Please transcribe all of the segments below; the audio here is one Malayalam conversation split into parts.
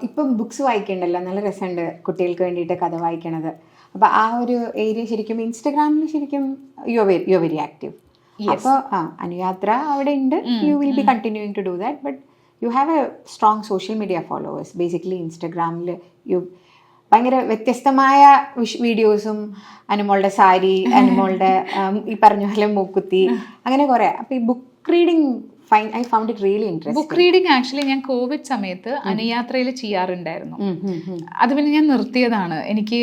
ഇപ്പം ബുക്സ് വായിക്കണ്ടല്ലോ? നല്ല രസമുണ്ട് കുട്ടികൾക്ക് വേണ്ടിയിട്ട് കഥ വായിക്കണത്. അപ്പൊ ആ ഒരു ഏരിയ ശരിക്കും ഇൻസ്റ്റഗ്രാമിൽ ശരിക്കും യു യു വെരി ആക്റ്റീവ് അപ്പോൾ ആ അനുയാത്ര അവിടെ ഉണ്ട് you will be continuing to do that but you have a strong social media followers basically ഇൻസ്റ്റഗ്രാമിൽ യു ഭയങ്കര വ്യത്യസ്തമായ വീഡിയോസും അനുമോളുടെ സാരി അനുമോളുടെ ഈ പറഞ്ഞ പോലെ മൂക്കുത്തി അങ്ങനെ കുറെ. അപ്പോൾ ഈ book reading fine I found it really interest book reading actually ഞാൻ കോവിഡ് സമയത്ത് അനുയാത്രയിൽ ചെയ്യാറുണ്ടായിരുന്നു. അത് പിന്നെ ഞാൻ നിർത്തിയതാണ്. എനിക്ക്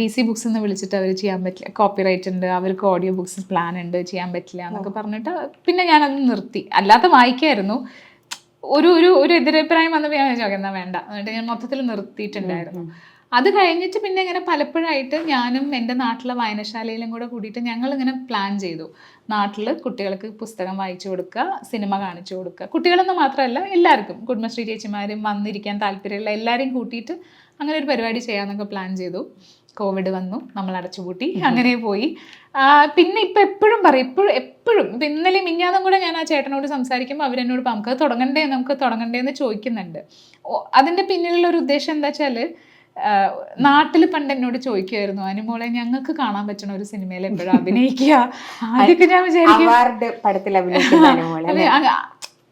ഡി സി ബുക്സ് എന്ന് വിളിച്ചിട്ട് അവർ ചെയ്യാൻ പറ്റില്ല. കോപ്പിറൈറ്റ് ഉണ്ട് അവർക്ക് ഓഡിയോ ബുക്സ് പ്ലാൻ ഉണ്ട് ചെയ്യാൻ പറ്റില്ല എന്നൊക്കെ പറഞ്ഞിട്ട് പിന്നെ ഞാനത് നിർത്തി. അല്ലാതെ വായിക്കായിരുന്നു. ഒരു ഒരു ഒരു എതിരഭിപ്രായം വന്നപ്പോൾ ഞാൻ എന്നാ വേണ്ട. എന്നിട്ട് ഞാൻ മൊത്തത്തിൽ നിർത്തിയിട്ടുണ്ടായിരുന്നു. അത് കഴിഞ്ഞിട്ട് പിന്നെ ഇങ്ങനെ പലപ്പോഴായിട്ട് ഞാനും എന്റെ നാട്ടിലെ വായനശാലയിലും കൂടെ കൂടിയിട്ട് ഞങ്ങൾ ഇങ്ങനെ പ്ലാൻ ചെയ്തു. നാട്ടിൽ കുട്ടികൾക്ക് പുസ്തകം വായിച്ചു കൊടുക്കുക സിനിമ കാണിച്ചു കൊടുക്കുക. കുട്ടികളെന്ന് മാത്രമല്ല എല്ലാവർക്കും. കുടുംബശ്രീ ചേച്ചിമാരും വന്നിരിക്കാൻ താല്പര്യമുള്ള എല്ലാവരെയും കൂട്ടിയിട്ട് അങ്ങനെ ഒരു പരിപാടി ചെയ്യാമെന്നൊക്കെ പ്ലാൻ ചെയ്തു. കോവിഡ് വന്നു നമ്മൾ അടച്ചുപൂട്ടി അങ്ങനെ പോയി. പിന്നെ ഇപ്പം എപ്പോഴും പറയും എപ്പോഴും എപ്പോഴും ഇപ്പം ഇന്നലെ മിഞ്ഞാന്നും കൂടെ ഞാൻ ആ ചേട്ടനോട് സംസാരിക്കുമ്പോൾ അവരെന്നോട് "ഇപ്പം നമുക്ക് തുടങ്ങണ്ടേ നമുക്ക് തുടങ്ങണ്ടേ എന്ന് ചോദിക്കുന്നുണ്ട്. അതിന്റെ പിന്നിലുള്ള ഒരു ഉദ്ദേശം എന്താ വെച്ചാൽ നാട്ടിൽ പണ്ട് എന്നോട് ചോദിക്കുമായിരുന്നു അനുമോളെ ഞങ്ങൾക്ക് കാണാൻ പറ്റണ ഒരു സിനിമയിൽ എപ്പോഴും അഭിനയിക്കുക? ആദ്യമൊക്കെ ഞാൻ വിചാരിക്കും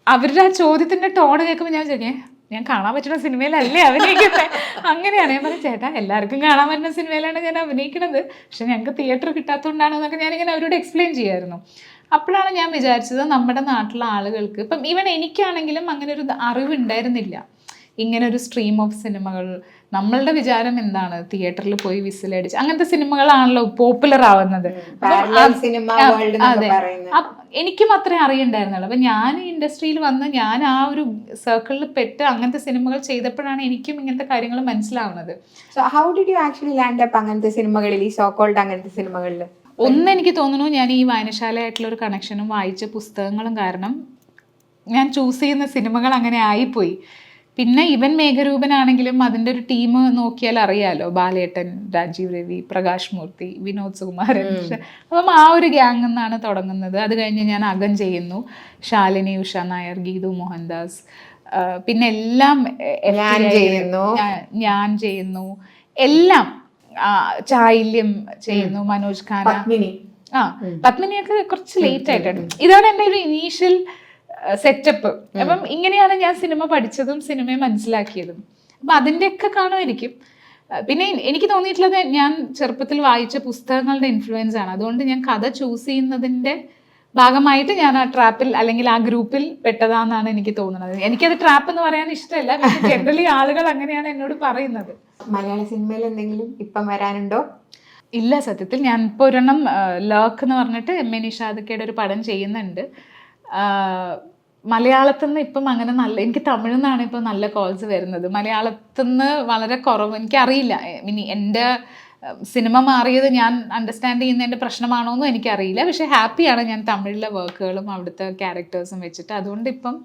അവരുടെ ആ ചോദ്യത്തിന്റെ ടോൺ കേൾക്കുമ്പോൾ ഞാൻ വിചാരിക്കേ ഞാൻ കാണാൻ പറ്റുന്ന സിനിമയിലല്ലേ അഭിനയിക്കുന്നത് അങ്ങനെയാണ് ഞാൻ പറഞ്ഞത് ചേട്ടാ എല്ലാവർക്കും കാണാൻ പറ്റുന്ന സിനിമയിലാണ് ഞാൻ അഭിനയിക്കുന്നത് പക്ഷെ ഞങ്ങൾക്ക് തിയേറ്റർ കിട്ടാത്തതുകൊണ്ടാണ് എന്നൊക്കെ ഞാനിങ്ങനെ അവരോട് എക്സ്പ്ലെയിൻ ചെയ്യായിരുന്നു അപ്പോഴാണ് ഞാൻ വിചാരിച്ചത് നമ്മുടെ നാട്ടിലെ ആളുകൾക്ക് ഇപ്പം ഈവൻ എനിക്കാണെങ്കിലും അങ്ങനെ ഒരു അറിവ് ഉണ്ടായിരുന്നില്ല ഇങ്ങനെ ഒരു സ്ട്രീം ഓഫ് സിനിമകൾ നമ്മളുടെ വിചാരം എന്താണ്? തിയേറ്ററിൽ പോയി വിസിലടിച്ച് അങ്ങനത്തെ സിനിമകളാണല്ലോ പോപ്പുലർ ആവുന്നത്. അത്. എനിക്കും അത്രേ അറിയണ്ടായിരുന്നുള്ളൂ. അപ്പം ഞാൻ ഈ ഇൻഡസ്ട്രിയിൽ വന്ന് ഞാൻ ആ ഒരു സർക്കിളിൽ പെട്ട് അങ്ങനത്തെ സിനിമകൾ ചെയ്തപ്പോഴാണ് എനിക്കും ഇങ്ങനത്തെ കാര്യങ്ങൾ മനസ്സിലാവുന്നത്. So how did you actually land up അങ്ങനത്തെ സിനിമകളിൽ ഈ അങ്ങനത്തെ സിനിമകളിൽ? ഒന്ന് എനിക്ക് തോന്നുന്നു ഞാൻ ഈ വായനശാലയായിട്ടുള്ള ഒരു കണക്ഷനും വായിച്ച പുസ്തകങ്ങളും കാരണം ഞാൻ ചൂസ് ചെയ്യുന്ന സിനിമകൾ അങ്ങനെ ആയിപ്പോയി. പിന്നെ ഇവൻ മേഘരൂപനാണെങ്കിലും അതിന്റെ ഒരു ടീം നോക്കിയാൽ അറിയാലോ ബാലേട്ടൻ രാജീവ് രവി പ്രകാശ് മൂർത്തി വിനോദ് സുകുമാരൻ. അപ്പം ആ ഒരു ഗ്യാങ് എന്നാണ് തുടങ്ങുന്നത്. അത് കഴിഞ്ഞ് ഞാൻ അകം ചെയ്യുന്നു. ശാലിനി ഉഷ നായർ ഗീതു മോഹൻദാസ്. പിന്നെ എല്ലാം ഞാൻ ചെയ്യുന്നു. ഞാൻ- ചെയ്യുന്നു. എല്ലാം ചായല്യം ചെയ്യുന്നു മനോജ് ഖാന. ആ പത്മിനിയൊക്കെ കുറച്ച് ലേറ്റ് ആയിട്ടാണ് ഇതാണ് എന്റെ ഒരു ഇനീഷ്യൽ സെറ്റപ്പ്. അപ്പം ഇങ്ങനെയാണ് ഞാൻ സിനിമ പഠിച്ചതും സിനിമയെ മനസ്സിലാക്കിയതും. അപ്പം അതിന്റെയൊക്കെ കാണുമായിരിക്കും. പിന്നെ എനിക്ക് തോന്നിയിട്ടുള്ളത് ഞാൻ ചെറുപ്പത്തിൽ വായിച്ച പുസ്തകങ്ങളുടെ ഇൻഫ്ലുവൻസ് ആണ്. അതുകൊണ്ട് ഞാൻ കഥ ചൂസ് ചെയ്യുന്നതിന്റെ ഭാഗമായിട്ട് ഞാൻ ആ ട്രാപ്പിൽ അല്ലെങ്കിൽ ആ ഗ്രൂപ്പിൽ പെട്ടതാന്നാണ് എനിക്ക് തോന്നുന്നത്. എനിക്കത് ട്രാപ്പ് എന്ന് പറയാൻ ഇഷ്ടമല്ല. ജനറലി ആളുകൾ അങ്ങനെയാണ് എന്നോട് പറയുന്നത്. മലയാള സിനിമയിൽ എന്തെങ്കിലും ഇപ്പം വരാനുണ്ടോ? ഇല്ല സത്യത്തിൽ ഞാൻ ഇപ്പോൾ ഒരെണ്ണം ലേക്ക് എന്ന് പറഞ്ഞിട്ട് എം എ നിഷാദക്കയുടെ ഒരു പടം ചെയ്യുന്നുണ്ട്. മലയാളത്തിൽ നിന്ന് ഇപ്പം അങ്ങനെ നല്ല എനിക്ക് തമിഴിൽ നിന്നാണ് ഇപ്പം നല്ല കോൾസ് വരുന്നത്. മലയാളത്തിൽ നിന്ന് വളരെ കുറവ്. എനിക്കറിയില്ല. ഇനി എന്റെ സിനിമ മാറിയത് ഞാൻ അണ്ടർസ്റ്റാൻഡ് ചെയ്യുന്നതിന്റെ പ്രശ്നമാണോ എന്നും എനിക്കറിയില്ല. പക്ഷേ ഹാപ്പിയാണ് ഞാൻ തമിഴിലെ വർക്കുകളും അവിടുത്തെ ക്യാരക്ടേഴ്സും വെച്ചിട്ട്. അതുകൊണ്ട് ഇപ്പം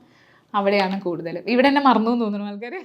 അവിടെയാണ് കൂടുതലും. ഇവിടെ എന്നെ മറന്നു തോന്നുന്നു ആൾക്കാർ